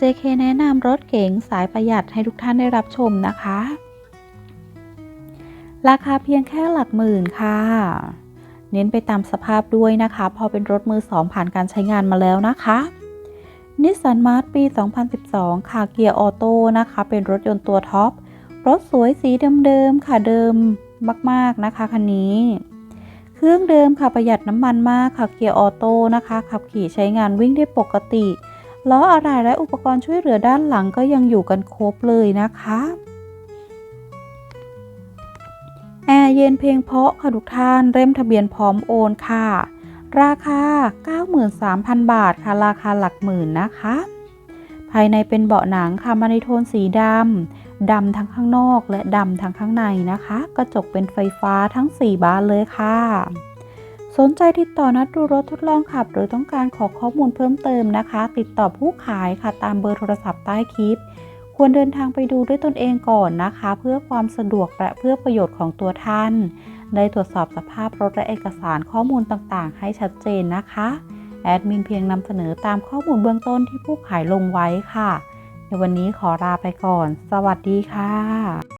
JK แนะนำรถเก๋งสายประหยัดให้ทุกท่านได้รับชมนะคะ ราคาเพียงแค่หลักหมื่นค่ะ เน้นไปตามสภาพด้วยนะคะ พอเป็นรถมือสองผ่านการใช้งานมาแล้วนะคะนิสสันมาร์ปี 2012 ค่ะ เกียร์ออโต้นะคะ เป็นรถยนต์ตัวท็อป รถสวยสีเดิมๆ ค่ะ เดิมมากๆ นะคะ คันนี้ เครื่องเดิมค่ะ ประหยัดน้ำมันมากค่ะ เกียร์ออโต้นะคะ ขับขี่ใช้งานวิ่งได้ปกติ ล้ออะไรและอุปกรณ์ช่วยเหลือด้านหลังก็ยังอยู่กันครบเลยนะคะ แอร์เย็นเพลงเพาะค่ะทุกท่านเร่มทะเบียนพร้อมโอนค่ะ ราคา 93,000 บาทค่ะราคาหลักหมื่นนะคะ ภายในเป็นเบาะหนังค่ะมาในโทนสีดำดำทั้งข้างนอกและดำทั้งข้างในนะคะ กระจกเป็นไฟฟ้าทั้ง 4 บานเลยค่ะ สนใจติดต่อนัดดูรถทดลองขับ หรือต้องการขอข้อมูลเพิ่มเติมนะคะ ติดต่อผู้ขายค่ะตามเบอร์โทรศัพท์ใต้คลิป ควรเดินทางไปดูด้วยตนเองก่อนนะคะ เพื่อความสะดวกและเพื่อประโยชน์ของตัวท่าน ได้ตรวจสอบสภาพรถและเอกสารข้อมูลต่างๆ ให้ชัดเจนนะคะแอดมินเพียงนำเสนอตามข้อมูลเบื้องต้นที่ผู้ขายลงไว้ค่ะ ในวันนี้ขอลาไปก่อน สวัสดีค่ะ